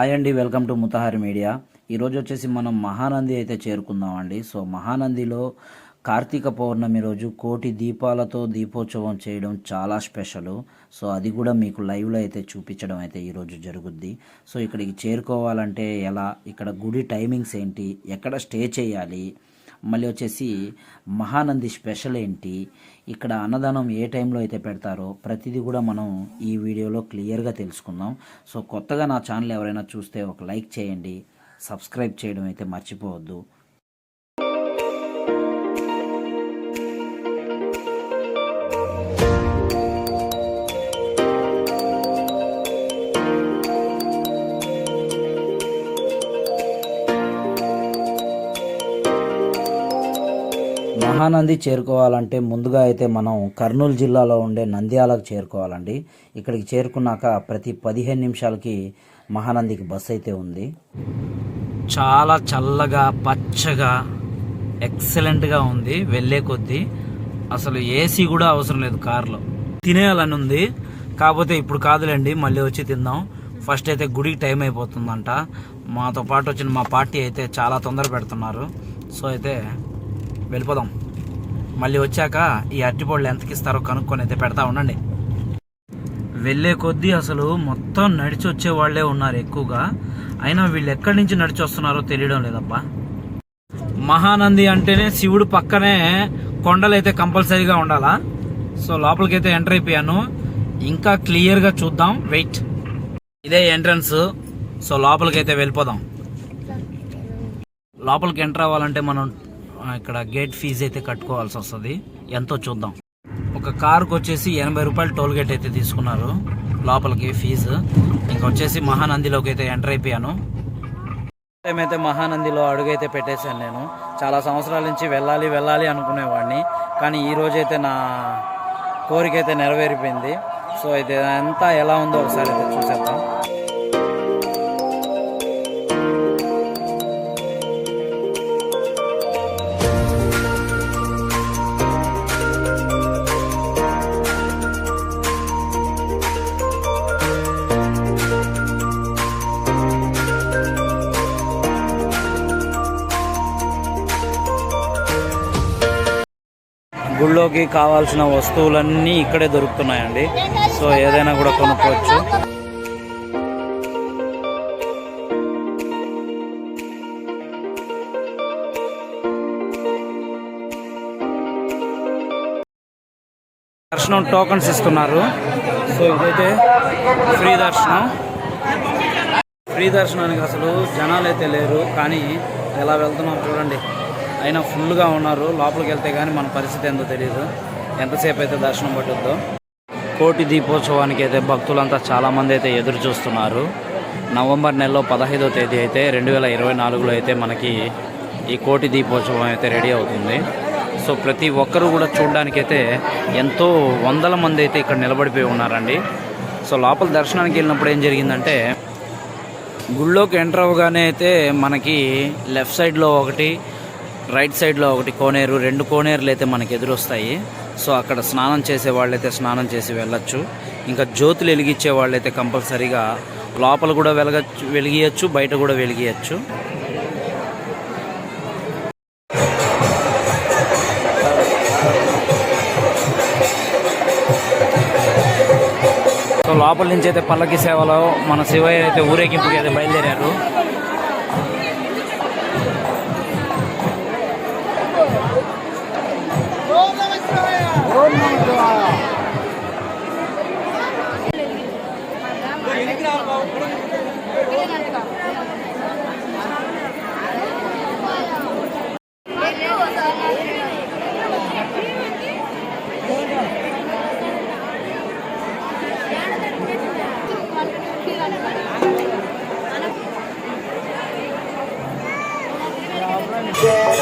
Hi అండి welcome to ముతహారి media. ఈరోజు వచ్చేసి మనం మహానంది అయితే చేరుకుందామండి సో మహానందిలో కార్తీక పౌర్ణమి రోజు కోటి దీపాలతో దీపోత్సవం చేయడం చాలా స్పెషల్. సో అది కూడా మీకు లైవ్లో అయితే చూపించడం అయితే ఈరోజు జరుగుద్ది. సో ఇక్కడికి చేరుకోవాలంటే ఎలా ఇక్కడ గుడి టైమింగ్స్ ఏంటి ఎక్కడ స్టే చేయాలి మళ్ళీ వచ్చేసి మహానంది స్పెషల్ ఏంటి? ఇక్కడ అన్నదానం ఏ టైంలో అయితే పెడతారో ప్రతిదీ కూడా మనం ఈ వీడియోలో క్లియర్గా తెలుసుకుందాం. సో కొత్తగా నా ఛానల్ ఎవరైనా చూస్తే ఒక లైక్ చేయండి. సబ్స్క్రైబ్ చేయడం అయితే మర్చిపోవద్దు. మహానంది చేరుకోవాలంటే ముందుగా అయితే మనం కర్నూలు జిల్లాలో ఉండే నంద్యాలకు చేరుకోవాలండి. ఇక్కడికి చేరుకున్నాక ప్రతి పదిహేను నిమిషాలకి మహానందికి బస్ అయితే ఉంది. చాలా చల్లగా పచ్చగా ఎక్సలెంట్గా ఉంది. వెళ్ళే కొద్దీ అసలు ఏసీ కూడా అవసరం లేదు కార్లో. తినేయాలని ఉంది. కాకపోతే ఇప్పుడు కాదులేండి మళ్ళీ వచ్చి తిందాం. ఫస్ట్ అయితే గుడికి టైం అయిపోతుందంట. మాతో పాటు వచ్చిన మా పార్టీ అయితే చాలా తొందర పెడుతున్నారు. సో అయితే వెళ్ళిపోదాం. మళ్ళీ వచ్చాక ఈ అరటిపళ్ళు ఎంతకి ఇస్తారో కనుక్కొని అయితే పెడతా ఉండండి. వెళ్ళే కొద్దీ అసలు మొత్తం నడిచి వచ్చే వాళ్ళే ఉన్నారు ఎక్కువగా. అయినా వీళ్ళు ఎక్కడి నుంచి నడిచి వస్తున్నారో తెలియడం లేదబ్బా మహానంది అంటేనే శివుడు పక్కనే కొండలు అయితే కంపల్సరీగా ఉండాలా? సో లోపలికి అయితే ఎంటర్ అయిపోయాను. ఇంకా క్లియర్గా చూద్దాం. వెయిట్. ఇదే ఎంట్రన్స్. సో లోపలికి అయితే వెళ్ళిపోదాం. లోపలికి ఎంటర్ అవ్వాలంటే మనం ఇక్కడ గేట్ ఫీజు అయితే కట్టుకోవాల్సి వస్తుంది. ఎంతో చూద్దాం. ఒక కారుకు వచ్చేసి ఎనభై రూపాయలు టోల్ గేట్ అయితే తీసుకున్నారు. లోపలికి ఫీజు ఇంకొచ్చేసి మహానందిలోకి అయితే ఎంటర్ అయిపోయాను. టైం అయితే మహానందిలో అడుగైతే పెట్టేశాను నేను. చాలా సంవత్సరాల నుంచి వెళ్ళాలి వెళ్ళాలి అనుకునేవాడిని. కానీ ఈ నా కోరిక అయితే నెరవేరిపోయింది. సో అయితే అంతా ఎలా ఉందో ఒకసారి అయితే చూసేద్దాం. గుళ్ళోకి కావాల్సిన వస్తువులన్నీ ఇక్కడే దొరుకుతున్నాయండి. సో ఏదైనా కూడా కొనుక్కోవచ్చు. దర్శనం టోకన్స్ ఇస్తున్నారు. సో ఇదైతే ఫ్రీ దర్శనం. ఫ్రీ దర్శనానికి అసలు జనాలు అయితే లేరు కానీ ఎలా వెళ్తున్నాం చూడండి. అయినా ఫుల్గా ఉన్నారు. లోపలికి వెళ్తే కానీ మన పరిస్థితి ఏందో తెలియదు ఎంతసేపు అయితే దర్శనం పట్టుద్దో. కోటి దీపోత్సవానికి అయితే భక్తులంతా చాలామంది అయితే ఎదురు చూస్తున్నారు. నవంబర్ నెలలో పదహైదో తేదీ అయితే రెండు వేల ఇరవై నాలుగులో అయితే మనకి ఈ కోటి దీపోత్సవం అయితే రెడీ అవుతుంది. సో ప్రతి ఒక్కరూ కూడా చూడడానికైతే ఎంతో వందల మంది అయితే ఇక్కడ నిలబడిపోయి ఉన్నారండి. సో లోపల దర్శనానికి వెళ్ళినప్పుడు ఏం జరిగిందంటే గుళ్ళోకి ఎంటర్ అవ్వగానే అయితే మనకి లెఫ్ట్ సైడ్లో ఒకటి రైట్ సైడ్లో ఒకటి కోనేరు రెండు కోనేరులు అయితే మనకి ఎదురొస్తాయి. సో అక్కడ స్నానం చేసే వాళ్ళైతే స్నానం చేసి వెళ్ళొచ్చు. ఇంకా జ్యోతులు వెలిగించే వాళ్ళైతే కంపల్సరీగా లోపల కూడా వెలగచ్చు వెలిగియచ్చు బయట కూడా వెలిగియచ్చు. సో లోపల నుంచి అయితే పల్లకి సేవలో మన శివయ్య అయితే ఊరేగింపుకి అయితే బయలుదేరారు. 얼마나 좋아요. Yeah.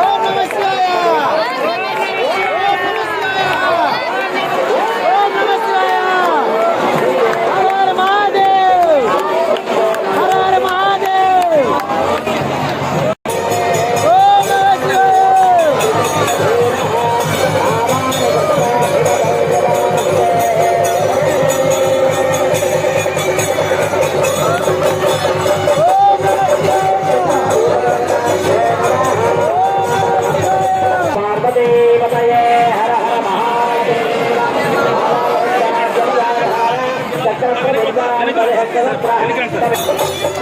ఓం నమ శివాయ ఓం ¡Gracias!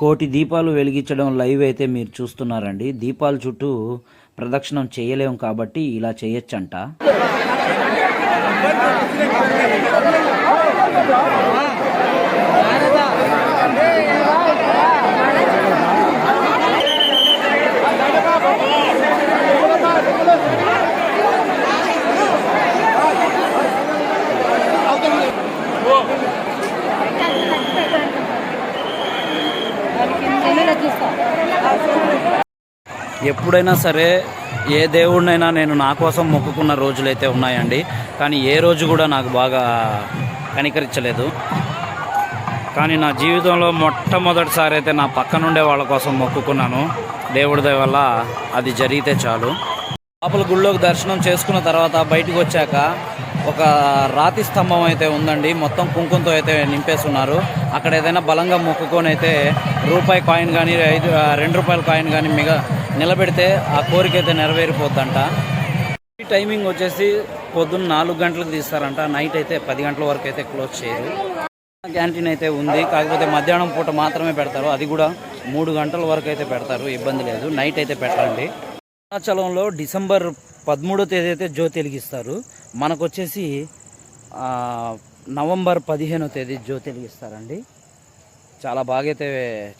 కోటి దీపాలు వెలిగించడం లైవ్ అయితే మీరు చూస్తున్నారండి. దీపాల చుట్టూ ప్రదక్షిణం చేయలేము కాబట్టి ఇలా చేయొచ్చంట. ఎప్పుడైనా సరే ఏ దేవుడినైనా నేను నా కోసం మొక్కుకున్న రోజులైతే ఉన్నాయండి. కానీ ఏ రోజు కూడా నాకు బాగా కనికరించలేదు. కానీ నా జీవితంలో మొట్టమొదటిసారి అయితే నా పక్కనుండే వాళ్ళ కోసం మొక్కుకున్నాను. దేవుడి వల్ల అది జరిగితే చాలు. లోపల గుళ్ళోకి దర్శనం చేసుకున్న తర్వాత బయటకు వచ్చాక ఒక రాతి స్తంభం అయితే ఉందండి. మొత్తం కుంకుమతో అయితే నింపేస్తున్నారు అక్కడ ఏదైనా బలంగా మొక్కుకొని అయితే రూపాయి కాయిన్ కానీ ఐదు రెండు రూపాయల కాయిన్ కానీ మిగ నిలబెడితే ఆ కోరిక అయితే నెరవేరిపోద్దంట. ఈ టైమింగ్ వచ్చేసి పొద్దున్న నాలుగు గంటలకు తీస్తారంట. నైట్ అయితే పది గంటల వరకు అయితే క్లోజ్ చేయరు. క్యాంటీన్ అయితే ఉంది. కాకపోతే మధ్యాహ్నం పూట మాత్రమే పెడతారు. అది కూడా మూడు గంటల వరకు అయితే పెడతారు. ఇబ్బంది లేదు. నైట్ అయితే పెట్టండి అరుణాచలంలో డిసెంబర్ పదమూడో తేదీ అయితే జ్యోతి వెలిగిస్తారు మనకు వచ్చేసి నవంబర్ పదిహేనో తేదీ జ్యోతి వెలిగిస్తారండి చాలా బాగా అయితే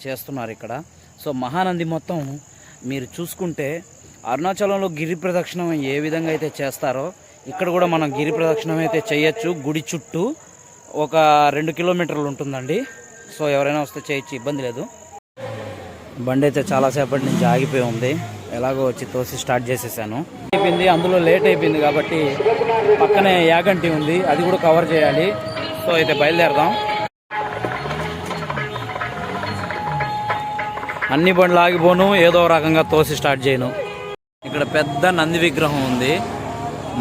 చేస్తున్నారు ఇక్కడ. సో మహానంది మొత్తం మీరు చూసుకుంటే అరుణాచలంలో గిరి ప్రదక్షిణం ఏ విధంగా అయితే చేస్తారో ఇక్కడ కూడా మనం గిరి ప్రదక్షిణం అయితే చేయొచ్చు. గుడి చుట్టూ ఒక రెండు కిలోమీటర్లు ఉంటుందండి. సో ఎవరైనా వస్తే చేయొచ్చు ఇబ్బంది లేదు. బండి అయితే చాలాసేపటి నుంచి ఆగిపోయి ఉంది. ఎలాగో వచ్చి తోసి స్టార్ట్ చేసేసాను. అయిపోయింది అందులో లేట్ అయిపోయింది కాబట్టి పక్కనే యాగంటి ఉంది. అది కూడా కవర్ చేయాలి. సో అయితే బయలుదేరదాం. అన్ని బండ్లు ఆగిపోను ఏదో రకంగా తోసి స్టార్ట్ చేయను. ఇక్కడ పెద్ద నంది విగ్రహం ఉంది.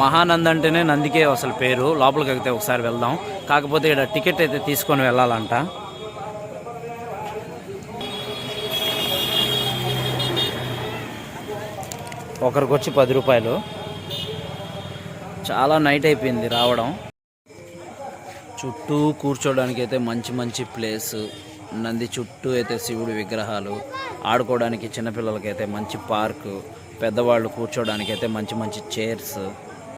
మహానంద్ అంటేనే నందికే అసలు పేరు. లోపలికి అయితే ఒకసారి వెళ్దాం. కాకపోతే ఇక్కడ టికెట్ అయితే తీసుకొని వెళ్ళాలంట. ఒకరికి వచ్చి పది రూపాయలు. చాలా నైట్ అయిపోయింది రావడం. చుట్టూ కూర్చోడానికి అయితే మంచి మంచి ప్లేస్. నంది చుట్టూ అయితే శివుడి విగ్రహాలు ఆడుకోవడానికి చిన్నపిల్లలకైతే మంచి పార్కు పెద్దవాళ్ళు కూర్చోవడానికైతే అయితే మంచి మంచి చైర్స్